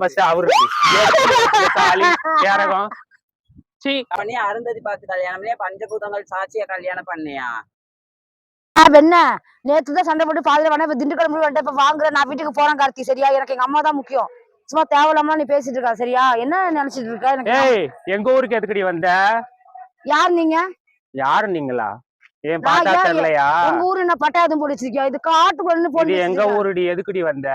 First அவரு கேரகம் சீ பண்ணி அருந்ததி பார்த்து கல்யாணம் பண்ணி பஞ்சபூதங்கள் சாட்சிய கல்யாணம் பண்ணியா? என்ன? நேத்து தான் சண்டை போட்டு பாதியில வேணா இப்ப திண்டுக்கல் வந்துட்டு இப்ப வாங்குற நான் வீட்டுக்கு போறேன் கார்த்தி சரியா? எனக்கு எங்க அம்மா தான் முக்கியம். சும்மா தேவையில்லாம நீ பேசிட்டு இருக்கா சரியா? என்ன நினைச்சிட்டு இருக்க? எனக்கு எங்க ஊருக்கு எதுக்குடி வந்த? யார் நீங்க? யாரு நீங்களா? ஏன் யார்? தெரியலையா? உங்க ஊரு என்ன பட்டாயதும் போட்டு வச்சிருக்கியா? இது காட்டுக்குள்ள போன் எங்க ஊருடி? எதுக்குடி வந்த?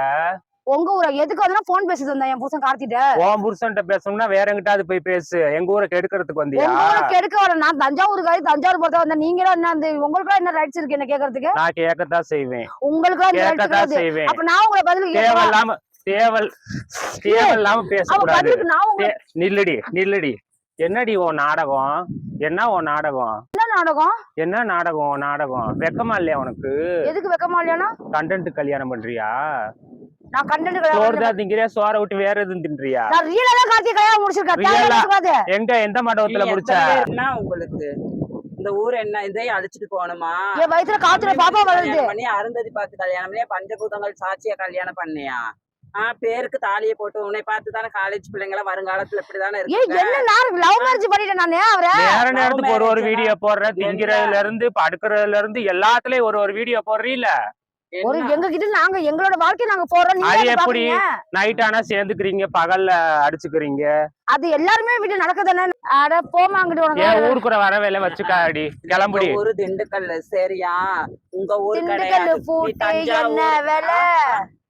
உங்க ஊரா எதுக்கு வந்து போன் பேசிட்டு வந்தேன் என் புருஷன் கார்த்திட்ட. உன் புருஷன்ட்ட பேசணும்னா வேற எங்கிட்டாவது போய் பேசு. எங்க ஊரை கெடுக்கிறதுக்கு வந்தியா? உங்க ஊருக்கு எடுக்க வர நான் தஞ்சாவூருக்காரி தஞ்சாவூர் பொறுத்த வந்தேன். நீங்களும் என்ன அந்த உங்களுக்கு என்ன ரைட்ஸ் இருக்கு என்ன கேக்குறதுக்கு? நான் கேட்கத்தான் செய்வேன். உங்களுக்கு இந்த ரைட்ஸ் செய்வேன். அப்ப நான் உங்களை கேட்கவா? தேவையில்லாம தேவல் தேவையில்லாம பேசக்கூடாது. நில்லுடி நில்லுடி. என்னடி உன் நாடகம்? என்ன உன் நாடகம்? என்ன நாடகம்? என்ன நாடகம் நாடகம்? வெக்கமா இல்லையா உனக்கு? எதுக்கு வெக்கமா இல்லையானா? கண்டென்ட் கல்யாணம் பண்றியா? நான் கண்டென்ட் சோறு கிடையாது தான் திங்கிறியா? சோறை விட்டு வேற எதுவும் தின்றியா? நான் தான் கல்யாணம் முடிச்சிருக்கேன். எங்க எந்த மண்டபத்துல முடிச்ச? பேருன்னா உங்களுக்கு? இந்த ஊர் என்ன? இதை அழிச்சிட்டு போகணுமா? என் வயித்துல காத்துல பாப்பா வளருது. பண்ணி அருந்ததி பார்த்து கல்யாணம் பண்ணி பஞ்சபூதங்கள் சாட்சிய கல்யாணம் பண்ணியா? ஆஹ் பேருக்கு தாலியை போட்டு உன்னை பார்த்து தானே காலேஜ் பிள்ளைங்கள வருங்காலத்துல இப்படிதானே இருக்கு? என்ன நான் லவ் மேரேஜ் பண்ணிட்டேன் நானு அவரை? நேர நேரத்துக்கு ஒரு ஒரு வீடியோ போடுற என்ன? திங்கிறதுல இருந்து படுக்கிறதுல இருந்து எல்லாத்துலயும் ஒரு ஒரு வீடியோ போடுறீல ஒரு எங்க கிட்ட நாங்க எங்களோட வாழ்க்கை நாங்க போறோம் நீங்க அது எப்படி? நைட் ஆனா சேர்ந்துக்கிறீங்க பகல்ல அடிச்சுக்கிறீங்க? அது எல்லாருமே வீட்டு நடக்குதானே? அட போமா அங்கிட்டு உனக்கு. ஊர் கூட வர வேலை வச்சுக்காடி கிளம்புடி. ஊரு திண்டுக்கல் சரியா? உங்க ஊர் திண்டுக்கல் பூட்டு. என்ன வேலை?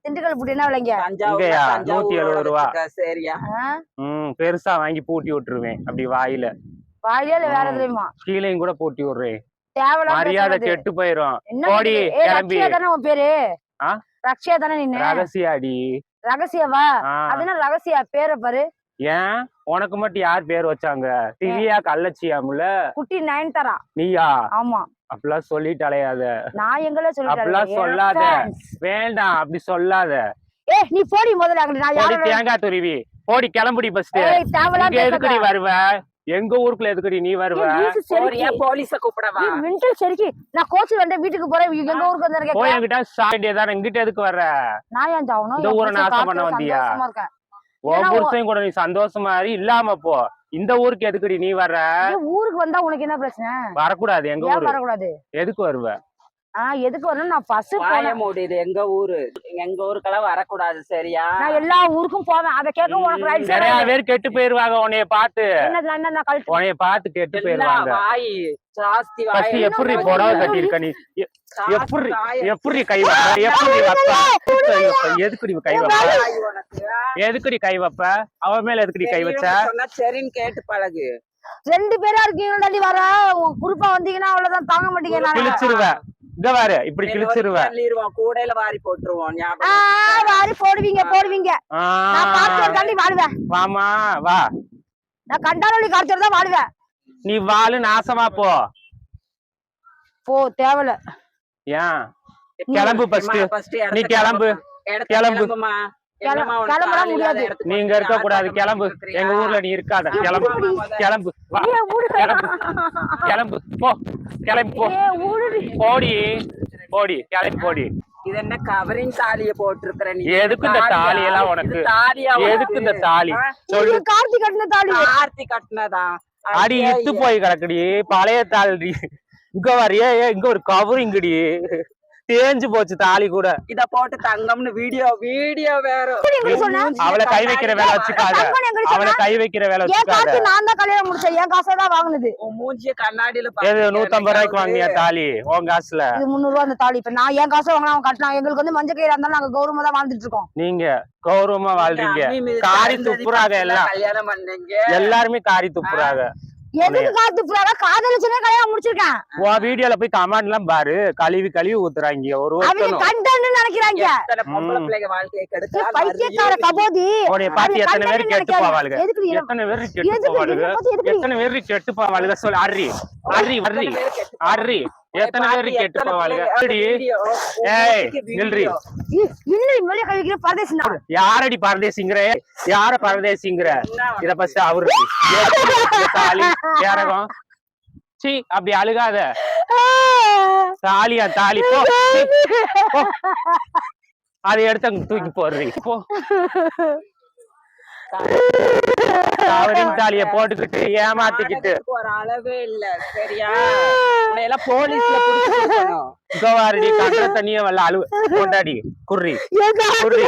திண்டுக்கல் பூட்டு என்ன விலைங்க? தஞ்சாவூர்? தஞ்சாவூர் 170 ரூபா. சரியா? ம் பெருசா வாங்கி பூட்டி விட்டுருவேன். அப்படி வாயில. வாயிலே வேற. எதுலயுமா கீழையும் கூட பூட்டி விடுறேன். மரியாதை. கெட்டு போயிரும்? ஏய், கிளம்பி. தானே உன் பேரு? ரக்ஷியா தானே நீனு ரகசியாடி. ரகசியவா ஆ. அது என்ன ரகசியா பேரை பாரு. ஏன்? உனக்கு மட்டும் யார் பேர் வச்சாங்க? திவ்யா கள்ளச்சியாமுல? குட்டி நயன்தாரா? நீயா? ஆமா. அப்படிலாம் சொல்லிட்டு அலையாத நான் எங்களே அப்படிலாம் சொல்லாத. வேண்டாம் அப்படி சொல்லாத. ஏய் நீ போடி முதல்ல நான் யாரோட தேங்காய் துருவி. போடி கிளம்புடி ஃபர்ஸ்ட் தேவலாம் எதுக்குடி வருவ? எங்க ஊருக்குள்ள எதுக்குடி நீ வருவ? போறியா? போலீஸ கூப்பிடவா மென்டல் சரிக்கு. நான் கோச்சு வந்து வீட்டுக்கு போறேன். எங்க ஊருக்கு போய் வந்திருக்கேன் என்கிட்ட சாண்டியதான இங்கிட்ட எதுக்கு வர்ற? நான் ஏன் ஜாவணும் இந்த ஊரை நாசம் பண்ண வந்தியா? உன் புருஷன் கூட நீ சந்தோஷமா இல்லாம போ. இந்த ஊருக்கு எதுக்குடி நீ வர்ற? ஊருக்கு வந்தா உனக்கு என்ன பிரச்சனை? வரக்கூடாது. எங்க ஏன் ஊரு? வரக்கூடாது? எதுக்கு வருவ? ஆஹ் எதுக்கு வரணும் நான் பஸ் வாய மூடிது எங்க ஊரு? எங்க ஊருக்கெல்லாம் வரக்கூடாது சரியா? நான் எல்லா ஊருக்கும் போவேன். அதை கேட்க உனக்கு ரைட்ஸ் நிறைய பேர் கெட்டு போயிருவாங்க உன்னைய பார்த்து. என்ன நான் என்ன உன்னைய பார்த்து கெட்டு போயிருவாங்க. வாய் ஜாஸ்தி ஃபர்ஸ்ட் வாய் எப்படி புடவை இன்னும் கட்டியிருக்க நீ? எப்படி. எப்படி கை வைப்ப? எப்படி வைப்ப? எதுக்குடி கை வைப்ப? வாய் உனக்கு. எதுக்குடி கை வைப்ப? அவ மேல எதுக்குடி கை வச்ச? சொன்னா சரின்னு கேட்டு பழகு. ரெண்டு பேரா இருக்கீங்க தள்ளி வர? உன் குறுப்பா வந்தீங்கன்னா அவ்வளவுதான் தாங்க மாட்டீங்க நான். இங்க இப்படி கூடையில வாரி போட்டுருவோம் வாரி போடுவீங்க போடுவீங்க. நான் கார்த்தியோட தாண்டி வாடுவேன். வாமா வா. நான் கண்டாலி கார்த்தியோட தான் வாடுவேன். நீ வாழு நாசமா போ. போ தேவையில்ல ஏன்? கிளம்பு first. நீ கிளம்பு. கிளம்பு. கிளம்புமா கிளம்பலாம் முடியாது. நீங்க இருக்க கூடாது கிளம்பு? எங்க ஊர்ல நீ இருக்காத. கிளம்பு. கிளம்பு. கிளம்பு. போ. கிளம்பி. போ. ஏ ஊடுடி போடி. போடி. கிளம்பி போடி. இது என்ன கவரிங் தாலிய போட்டிருக்கிற நீ? எதுக்கு இந்த? தாலி எல்லாம் உனக்கு? தாலியா எதுக்கு இந்த தாலி? சொல்லு. இது கார்த்தி கட்டின தாலி. ஆர்த்தி கட்டினதா? அடி இத்து போய் கிடக்குடி. பழைய தாலி இங்க வரையே இங்க ஒரு கவரிங்கடி தேஞ்சு போச்சு தாலி கூட. இத போட்டு தங்கம்னு வீடியோ வீடியோ வேற? அவளை கை வைக்கிற வேலை வச்சுக்காத. அவளை? கை வைக்கிற வேலை வச்சுக்காத. காசு நான் தான் கல்யாணம் முடிச்சேன். என் காசை தான் வாங்குனது. மூஞ்சிய கண்ணாடியில எது? நூத்தம்பது ரூபாய்க்கு வாங்கினியா தாலி? உன் காசுல. இது முந்நூறு ரூபா அந்த தாலி. இப்ப நான் என் காசை வாங்கினா அவன் கட்டினா எங்களுக்கு வந்து மஞ்சள் கயிறு இருந்தாலும் நாங்க கௌரவமா தான் வாழ்ந்துட்டு இருக்கோம். நீங்க கௌரவமா வாழ்றீங்க. காரி துப்புறாங்க எல்லாம். கல்யாணம் பண்ணீங்க. எல்லாருமே காரி துப்புறாங்க எதுக்கு காத்து புறாடா காதலிச்சுனே கல்யாணம் முடிச்சிருக்கேன். உன் வீடியோல போய் கமெண்ட் எல்லாம் பாரு. கழுவி கழுவி ஊத்துறாங்க. ஒரு அவங்க கண்டன்னு நினைக்கிறாங்க. பொம்பளை. பிள்ளைங்க வாழ்க்கையை பைத்தியக்கார கபோதி. எத்தனை பேர் கெட்டு. போவாளுங்க எத்தனை பேர் கெட்டு போவாளுங்க எத்தனை பேர் கெட்டு சொல்லு அர்ரி. அர்ரி அர்ரி. எத்தனை பேர் கெட்டு போவாளுங்க? ஏய், நில்றி. இன்னும் கழிக்கிற யாரடி பரதேசிங்கிற? யார பரதேசிங்கிற? இத ஃபர்ஸ்ட் அவரு. தாலி கேரகம். சீ அப்படி அழுகாத. தாலியா தாலி. போ. அதை எடுத்து அங்க தூக்கி போடுறீங்க. போ. கவரிங் தாலிய போட்டுக்கிட்டு ஏமாத்திக்கிட்டு. ஒரு அளவே இல்ல சரியா? எல்லாம் போலீஸ்ல புடிச்சு கண்ட தண்ணிய வல்ல அழுவு. கொண்டாடி குர்ரி குர்ரி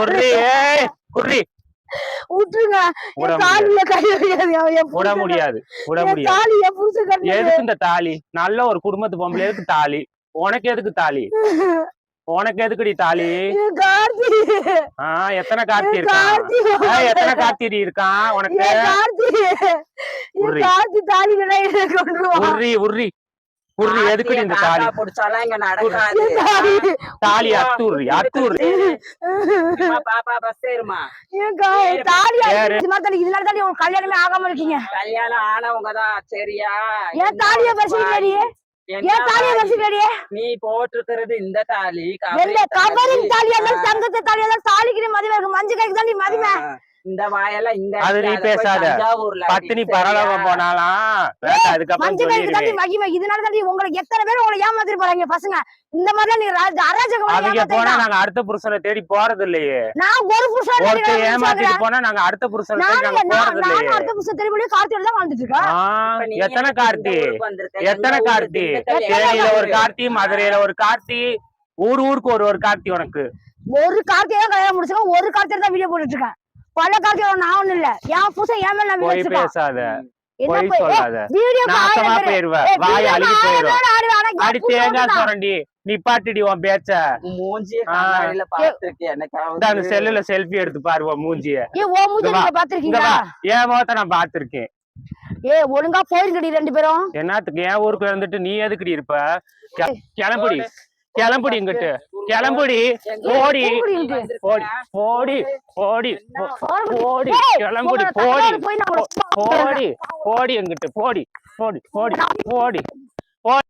குர்ரி ஏய் குர்ரி விட்டுருங்க. கை விட முடியாது. விட முடியாது. எதுக்கு இந்த தாலி? நல்ல ஒரு குடும்பத்து பொம்பளை எதுக்கு தாலி. உனக்கு எதுக்கு தாலி? உனக்கு எதுக்குடி தாலி? எத்தனை கார்த்தி இருக்கான் எத்தனை கார்த்தி இருக்கான் உனக்கு? உர்ரி. தாலி உர்ரி எதுக்குடி இந்த தாலி? புடிச்சாலாம் இங்க நடக்காது. தாலி. தாலி அத்துர்ரி அம்மா, பாப்பா பஸ் ஏறுமா தாலி தாலி, இதனால தாண்டி உங்க கல்யாணமே ஆகாம இருக்கீங்க? கல்யாணம் ஆனவங்க தான் சரியா என் தாலிய பறிச்சுக்கிட்டடி தாலி? நீ போட்டிருக்கிறது இந்த தாலி கவரிங் தாலியா இருந்தாலும் தங்கத்து தாலியா இருந்தாலும் தாலிக்கு மதிமை மஞ்சள் கைக்கு தான் நீ மதிமை இந்த வாயெல்லாம் இந்த அது நீ போய் பேசாத. பத்தினி சரியா? பரலோகம் போனாலாம். அதுக்கப்புறம் இதனால தான் நீ உங்களுக்கு எத்தனை பேர் உங்களை ஏமாத்திட்டு போறாங்க பசங்க? இந்த மாதிரிலாம் நீங்க அராஜகம் அவங்க போனா நாங்க அடுத்த புருஷனை தேடி போறது இல்லையே நான் ஒரு புருஷன் ஒருத்தர் ஏமாத்திட்டு போனா நாங்க அடுத்த புருஷனை தேடி நாங்க போறது இல்லையே அடுத்த புருஷன் தெரியும் கார்த்தியோட தான் வாழ்ந்துட்டு இருக்கேன். எத்தனை கார்த்தி? எத்தனை கார்த்தி? தேனியில ஒரு? கார்த்தி மதுரையில ஒரு கார்த்தி. ஊர் ஊருக்கு ஒரு ஒரு கார்த்தி உனக்கு. ஒரு கார்த்தியை தான் கல்யாணம் முடிச்சிருக்கேன். ஒரு கார்த்தியை தான் வீடியோ போட்டுட்டு இருக்கேன். பல கார்த்தியோட நான் ஒண்ணும் இல்ல. என் புருஷன் ஏன் மேல நம்பி போய் வச்சிருக்கான். பேசாத. என்ன போய் போய்? சொல்லாத. வீடியோ நாசமா போயிருவ. வாய் அழுகி போயிரும். அடி தேங்காய் சொரண்டி. நிப்பாட்டிடி உன் பேச்ச. உன் மூஞ்சிய ஆ. கண்ணாடியில பார்த்திருக்கேன் இந்த எனக்காவது செல்லுல செல்ஃபி எடுத்து பாருவ மூஞ்சிய. ஏ ஓ மூஞ்சி இங்க வா. நீங்க இங்க பாத்திருக்கீங்களா வா. என் முகத்தை நான் பாத்திருக்கேன் ஏ ஒழுங்கா போயிருங்கடி ரெண்டு பேரும். என்னத்துக்கு? என் ஊருக்கு வந்துட்டு நீ எதுக்குடி இருப்ப? கெ- கிளம்புடி. கிளம்புடி இங்கிட்டு. கிளம்புடி. போடி. போடி. போடி போடி. போடி கிளம்புடி போடி போடி. போடி எங்கிட்டு. போடி போடி போடி போடி.